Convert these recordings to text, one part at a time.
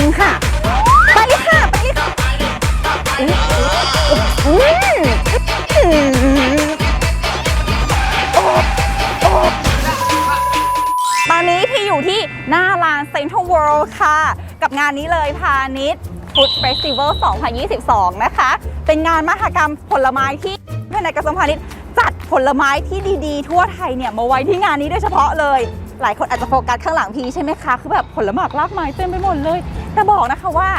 ิงค่ะ ไปเลยค่ะ ไปเลยค่ะตอนนี้พี่อยู่ที่หน้าลานเซ็นทรัลเวิลด์ค่ะ กับงานนี้เลยพาณิชย์ฟู้ดเฟสติวัล2022 นะคะ เป็นงานมหกรรมผลไม้ที่ภายในกระทรวงพาณิชย์จัดผลไม้ที่ดีๆ ทั่วไทยเนี่ยมาไว้ที่งานนี้โดยเฉพาะเลย หลายคนอาจจะโฟกัสข้างหลังพีใช่ไหมคะ คือแบบผลหมากรากไม้เต็มไปหมดเลย แต่บอกนะคะว่า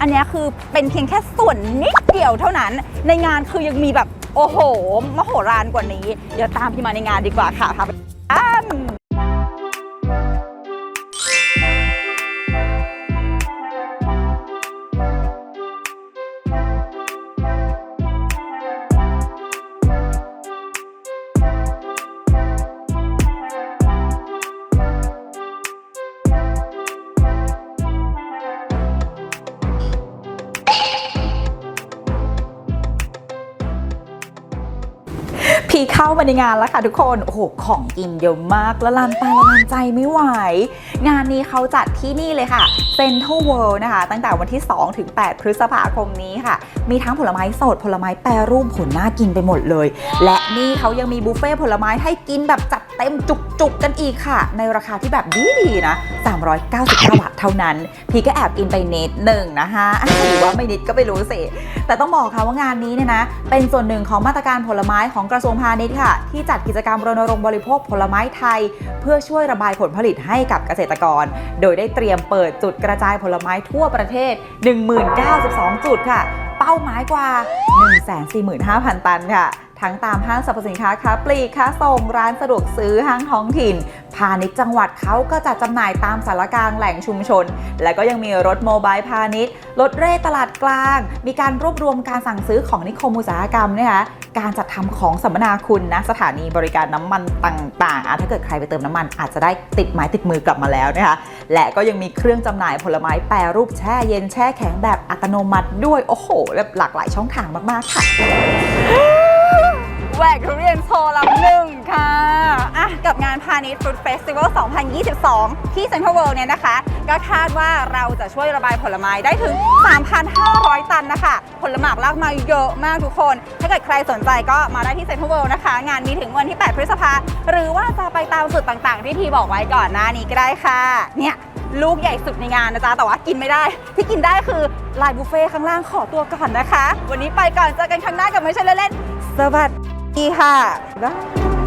อันนี้คือเป็นเพียงแค่ส่วนนิดเดียวเท่านั้น ในงานคือยังมีแบบโอ้โหมโหฬารกว่านี้ เดี๋ยวตามพี่มาในงานดีกว่าค่ะพาไป พีเข้ามาในงานแล้วค่ะทุกคน โอ้โห ของกินเยอะมาก ละลานตาละลานใจไม่ไหว งานนี้เขาจัดที่นี่เลยค่ะ Central World นะคะ ตั้งแต่วันที่ 2 ถึง 8 พฤษภาคมนี้ค่ะ มีทั้งผลไม้สด ผลไม้แปรรูปผลน่ากินไปหมดเลย และนี่เขายังมีบุฟเฟ่ผลไม้ให้กินแบบจัด เต็มจุกๆกันอีกค่ะ ในราคาที่แบบดีๆนะ 399 บาทเท่านั้น พี่ก็แอบกินไปนิดหนึ่งนะคะหรือว่าไม่นิดก็ไม่รู้สิ แต่ต้องบอกค่ะว่างานนี้เนี่ยนะ เป็นส่วนหนึ่งของมาตรการผลไม้ของกระทรวงพาณิชย์ค่ะ ที่จัดกิจกรรมรณรงค์บริโภคผลไม้ไทย เพื่อช่วยระบายผลผลิตให้กับเกษตรกร โดยได้เตรียมเปิดจุดกระจายผลไม้ทั่วประเทศ 1092 จุดค่ะ เป้าหมายกว่า 145,000 ตันค่ะ ทั้งตามห้างสรรพสินค้าค้าปลีกค้าส่งร้านสะดวกซื้อห้างท้องถิ่น พาณิชย์จังหวัดเขาก็จัดจำหน่ายตามสารกลางแหล่งชุมชน และก็ยังมีรถโมบายพาณิชย์ รถเร่ตลาดกลาง มีการรวบรวมการสั่งซื้อของนิคมอุตสาหกรรมนะคะการจัดทำของสัมมนาคุณนะสถานีบริการน้ำมันต่างๆอะถ้าเกิดใครไปเติมน้ำมันอาจจะได้ติดไม้ติดมือกลับมาแล้วนะคะและก็ยังมีเครื่องจำหน่ายผลไม้แปรรูปแช่เย็นแช่แข็งแบบอัตโนมัติด้วยโอ้โหแบบหลากหลายช่องทางมากๆค่ะ แหวกทุเรียนโชว์ลำหนึ่งค่ะอะกับงานพาณิชย์ฟรุตเฟสติวัล 2022 ที่เซ็นทรัลเวิลด์เนี่ยนะคะ ก็คาดว่าเราจะช่วยระบายผลไม้ได้ถึง 3,500 ตันนะคะ ผลหมากลากมาเยอะมากทุกคน ถ้าเกิดใครสนใจก็มาได้ที่เซ็นทรัลเวิลด์นะคะ งานมีถึงวันที่ 8 พฤษภาหรือว่าจะไปตามจุดต่างๆ ที่ทีบอกไว้ก่อนหน้านี้ก็ได้ค่ะ เนี่ยลูกใหญ่สุดในงานนะจ๊ะ แต่ว่ากินไม่ได้ ที่กินได้คือลน์บุฟเฟ่ข้างล่างขอตัวก่อนนะคะ วันนี้ไปก่อนเจอกันครั้งหน้ากับไม่ใช่เล่นๆสวัสดี ค่ะบ๊ายบาย